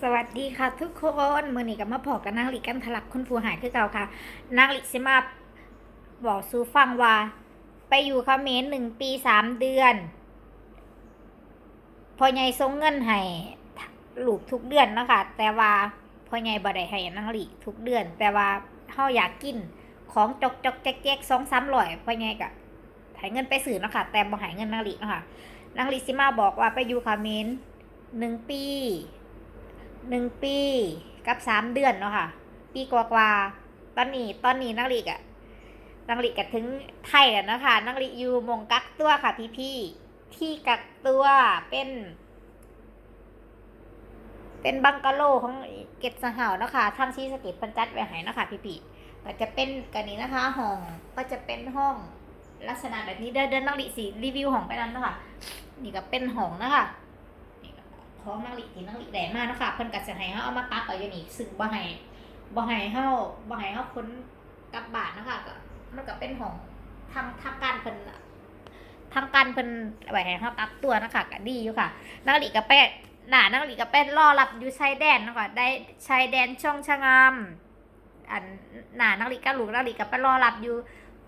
สวัสดีค่ะทุกคนเมื่อนี้กับมาพอกันนางหลิกันทลักคุณผู้หายคือเก่าค่ะนางหลิสิมาบอกสูฟังว่า ไปอยู่เขมรหนึ่งปีสามเดือน พอใหญ่ส่งเงินให้ลูกทุกเดือนนะคะแต่ว่าพอใหญ่บ่ได้ให้นางหลิทุกเดือน แต่ว่าเฮาอยากกินของจกจกแจ๊กแจ๊กสองสามร้อยพอใหญ่ก็ให้เงินไปซื้อนะคะแต่บ่ให้เงินนางหลิเนะคะนางหลิสิมาบอกว่าไปอยู่เขมรหนึ่งปี หนึ่งปีกับสามเดือนเนาะค่ะ ปีกว่าๆตอนนี้ตอนนี้นักเรียนอะนักเรียนก็ถึงไทยแล้วนะคะนักเรียนอยู่มงกักตัวค่ะพี่ๆที่กักตัวเป็น เป็นบังกะโลของเกตสหาวเนาะคะทางชีสเกตพันจัดไว้ให้นะคะพี่ๆก็จะเป็นกันนี้นะคะ ห้องก็จะเป็นห้องลักษณะแบบนี้เดินเดินนักเรีสีรีวิวห้องไปนั้นเนาะคะนี่ก็เป็นห้องนะคะ ของนางลิที่นางลิแดดมากนะคะเพิ่นก็จะให้เฮาเอามาตักเอาอยู่นี่ซึ่งบ่ให้บ่ให้เฮาบ่ให้เฮาค้นกลับบ้านนะคะก็มันก็เป็นของทางทาการเพิ่นทางการเพิ่นไว้ให้เฮาตักตัวนะคะก็ดีอยู่ค่ะนางลิก็ไปหน้านางลิก็ไปรอรับอยู่ชายแดนนะคะได้ชายแดนช่องชะงามอันหน้านางลิก็ลูกนางลิก็ไปรอรับอยู่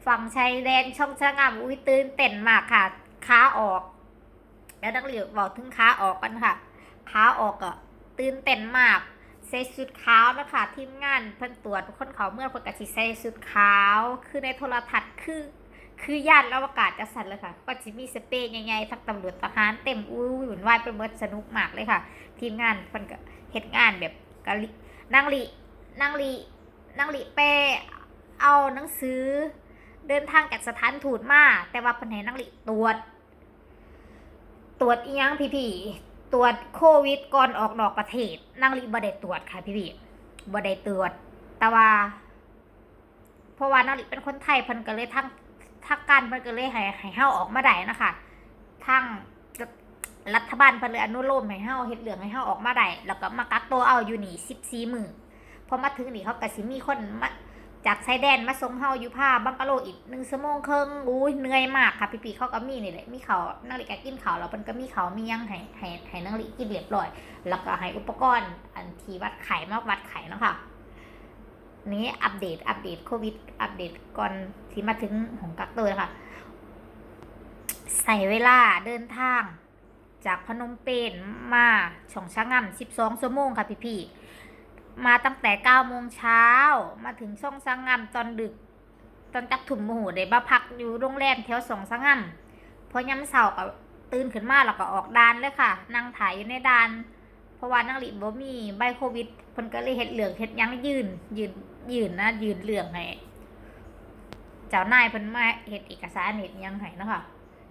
ฝั่งชายแดนช่องชะงามอุ้ยตื่นเต้นมากค่ะขาออก แล้วนักเรียนบอกถึงขาออกกันค่ะ ขาออกอะตื่นเต้นมากใส่ชุดขาวนะคะทีมงานเพิ่นตรวจคนเขาเมื่อคนกะสิใส่ชุดขาว คือในโทรทัศน์คือ คือย่านอวกาศจะสั่นเลยค่ะ ก็จะมีสเปรย์ใหญ่ๆทั้งตำรวจทหารเต็มอู้ยหุ่นวายเป็นเบิดสนุกมากเลยค่ะ ทีมงานเพิ่นก็เฮ็ดงานแบบกะลินางลีนางลีนางลีไปเอาหนังสือ เดินทางจากสถานทูตมาแต่ว่าเพิ่นให้นางลีตรวจ ตรวจอีหยังพี่ๆ ตรวจโควิดก่อนออกนอกประเทศนางลีบ่ได้ตรวจค่ะพี่พี่บ่ได้ตรวจ แต่ว่า เพราะว่านางลีเป็นคนไทยเพิ่นก็เลยทั้งทางการเพิ่นก็เลยให้ให้เฮาออกมาได้นะคะทางรัฐบาลเพิ่นเลยอนุโลมให้เฮาเฮ็ดเรื่องให้เฮาออกมาได้แล้วก็มากักตัวเอาอยู่นี่14มื้อพอมาถึงนี่เขาก็สิมีคนมา จากชายแดนมาส่งเฮาอยู่ผ้าบังกะโลอีกหนึ่งชั่วโมงครึ่งอุ้ยเหนื่อยมากค่ะพี่ๆเขาก็มีนี่แหละมีเขานางลีก็กินเขาแล้วเพิ่นก็มีเขามียังให้ให้ให้นางลีกินเรียบร้อย แล้วก็ให้อุปกรณ์อันที่วัดไข่มาวัดไข่เนาะค่ะนี้อัปเดตอัปเดตโควิด อัปเดตก่อนที่มาถึงของกักตัวนะคะใส่เวลาเดินทาง จากพนมเปญมาช่องชะงำ12ชั่วโมงค่ะพี่ๆ มาตั้งแต่9โมงเช้า มาถึงช่องชะงำตอนดึก ตอนจักถุ่มโมโหได้มาพักอยู่โรงแรมแถวสองชะงำพอยามเช้าก็ตื่นขึ้นมาแล้วก็ออกดานเลยค่ะ นั่งถ่ายอยู่ในดาน เพราะว่านักลิบ่มีใบโควิดเพิ่นก็เลยเฮ็ดเหลืองเฮ็ดยังยืน ยืนยืนนะยืนเหลืองให้เจ้านายเพิ่นมาเฮ็ดเอกสารเฮ็ดยังให้นะค่ะ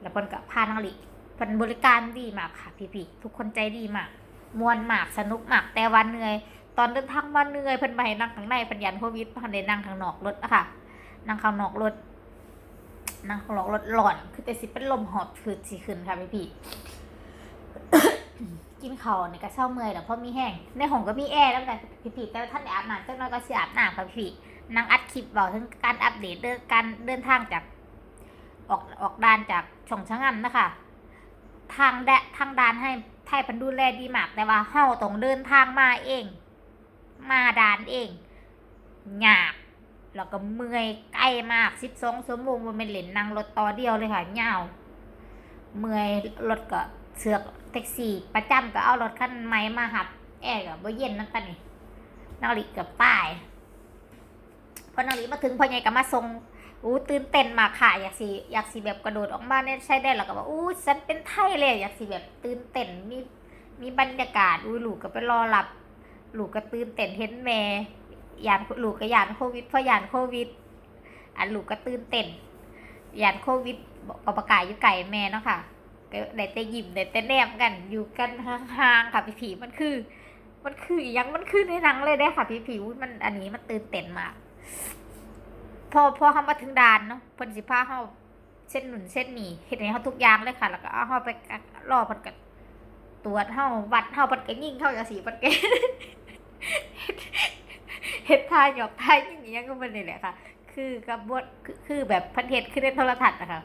แล้วเพิ่นก็พานักลิเพิ่นบริการดีมากค่ะพี่ๆทุกคนใจดีมากมวนมากสนุกมากแต่ว่าเหนื่อย ตอนเดินทางมาเหนื่อยเพิ่นบ่ให้นั่งข้างในเพิ่นยันโควิดเพิ่นได้นั่งข้างนอกรถอะค่ะ นั่งข้างนอกรถ นั่งข้างนอกรถร้อน คือแต่สิเป็นลมหอบผืดสิขึ้นค่ะพี่ๆกินข้าวเนี่ยก็เศร้าเมื่อยแล้วเพราะมีแห้ง ในห้องก็มีแอร์แล้วแต่พี่ๆแต่ว่าท่านอาบน้ำจังน้อยก็สิอาบน้ำค่ะพี่นั่งอัดคลิปบอกถึงการอัปเดตเรื่องการเดินทางจากออกออกดานจากช่องชะงันนะคะ ทางแดทางดานให้ไทยพันดูแลดีมากแต่ว่าเฮาต้องเดินทางมาเอง มาดานเองหยากแล้วก็เมื่อยใกล้มากสิบสองชั่วงมันเป็นเหรนนั่งรถต่อเดียวเลยค่ะยาวเมื่อยรถก็เสือกแท็กซี่ประจำก็เอารถคันใหม่มาหับ แอร์ก็บ่เย็นนั่นตะนี่นาฬิกับป้ายพอนาฬิมาถึงพ่อใหญ่ก็มาส่งอู้ตื่นเต้นมากค่ะอยากสิอยากสิแบบกระโดดออกมาเนี่ยใช่ได้แล้วก็บอกอู้ฉันเป็นไทยเลยอยากสิแบบตื่นเต้นมีมีบรรยากาศอู้ลูกก็ไปรอรับ ลูกก็ตื่นเต้นเห็นแม่ยานลูกก็ยานโควิดเพราะยานโควิด อันลูกก็ตื่นเต้นยานโควิดก็ประกาศอยู่ไก่แม่เนาะค่ะก็ได้แต่ยิ้มได้แต่แนมกัน อยู่กันห่างๆค่ะพี่ผีมันคือ มันคืออยังมันคือในหนังเลยได้ค่ะพี่ผีอุ๊ยมันอันนี้มันตื่นเต้นมากพอพอเขามาถึงด่านเนาะพิ่นสิพาเฮาเส้นหนุนเส้นหนีเฮ็ดให้เฮาทุกอย่างเลยค่ะ แล้วก็เอาเฮาไปกักรอพิ่นก็ตรวจเฮาวัดเฮาเพิ่นก็ยิงเข้าจังซี่เพิ่นก็ เฮ็ดท่าหยอกท่ายิงอหยังก็เพิ่นนี่แหละค่ะ คือกระบวนคือแบบพันเทศคือในโทรทัศน์นะคะ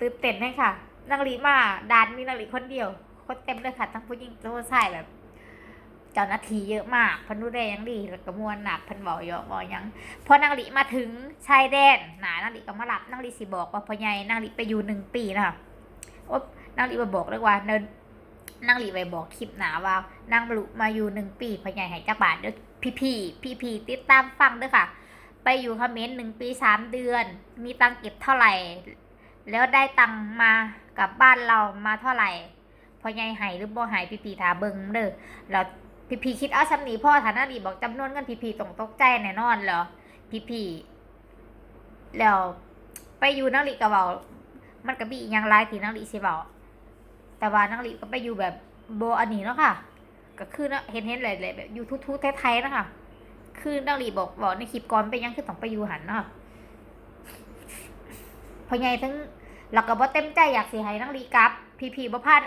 ตื่นเต้นให้ค่ะนางลีมาดานมีนางลีคนเดียว คนเต็มเลยค่ะ ทั้งผู้หญิงทั้งผู้ชายแบบ เจ้าหน้าที่เยอะมากพันดูแลอยังดีแล้วก็มวนหนักพันบอกเยอะบอกยังพอนางลิมาถึงชายแดนหนานางลิก็มารับนางลิสิบอกว่าพ่อใหญ่นางลิไปอยู่หนึ่งปีนะคะโอ๊บนางลิมาบอกเลยว่าเดินนางลิไปบอกคลิปหนาว่านางลุมาอยู่หนึ่งปีพ่อใหญ่ให้จักบาทเด้อ พี่พี่พี่พี่ติดตามฟังด้อค่ะ ไปอยู่คอมเขมรหนึ่งปีสามเดือน มีตังเก็บเท่าไหร่ แล้วได้ตังมากับบ้านเรามาเท่าไหร่พอใหญ่ใหายหรือบ่หายพี่พีถาเบิงเด้อแล้วพี่พีคิดเอาชำนีพ่อฐานะดีบอกจำนวนเงินพี่พีต้องตกใจแน่นอนเหรอพี่พีแล้วไปอยู่นักลิกะเบามันก็มีอหยังไรที่นักลิสิเบาแต่ว่านักลิก็ไปอยู่แบบโบอันนี้เนาะค่ะ ก็คือเนาะเห็นเห็นเลยเลยแบบยู่ทุกๆไทยๆนะคะคือนักลีบอกบอกในคลิปก่อนไปยังคือต้องไปอยู่หันเนาะพอไงทั้งเราก็บ่เต็มใจอยากสิให้นักลีกลับ พีพีบ่พลาด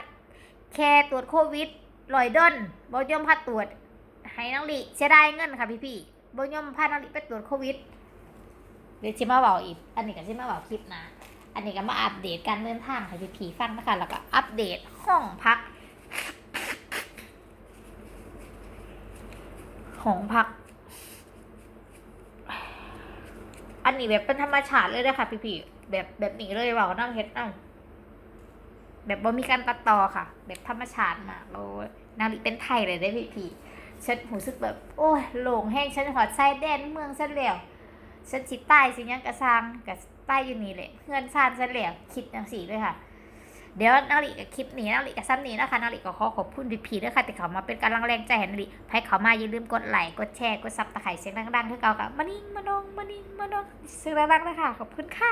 แค่ตรวจโควิดลอยเดินบ่ยอมพาดตรวจให้นักลีเสียดายเงินค่ะพี่พี่บ่ยอมพาดนักลีไปตรวจโควิดเดี๋ยวสิมาบอกอีก อันนี้ก็สิมาบอกคลิปนะ อันนี้ก็มาอัปเดตการเดินทางให้พี่พีๆฟังนะคะแล้วก็อัปเดตห้องพัก ห้องพัก อันนี้แบบเป็นธรรมชาติเลยนะคะพี่พี่ๆแบบแบบนี้เลยเว่านั่งเฮ็ดนั่งแบบบ่มีการตัดต่อค่ะ แบบธรรมชาติมากเลยนาฬิเป็นไทยเลยได้พี่พี่ฉันรู้สึกแบบ โอ้ยโล่งแห้งฉันหอดชายแดนเมืองฉันแล้วฉันสิใต้สิยังกระซังกับใต้อยู่นี่แหละเพื่อนชาติฉันแล้วคิดจังสีเลยค่ะ เดี๋ยวนาริกับคลิปนี้นาริกับซ้ำนี้นะคะนาริก็ขอขอบคุณพี่พีด้วยค่ะที่เขามาเป็นกำลังแรงใจให้นาริให้เขามาอย่าลืมกดไลค์กดแชร์กดซับตะไคร้เสียงดังๆเพื่อเก่ากับมานิ่งมาดองมานิ่งมาดองเสียงดังๆนะคะขอบคุณค่ะ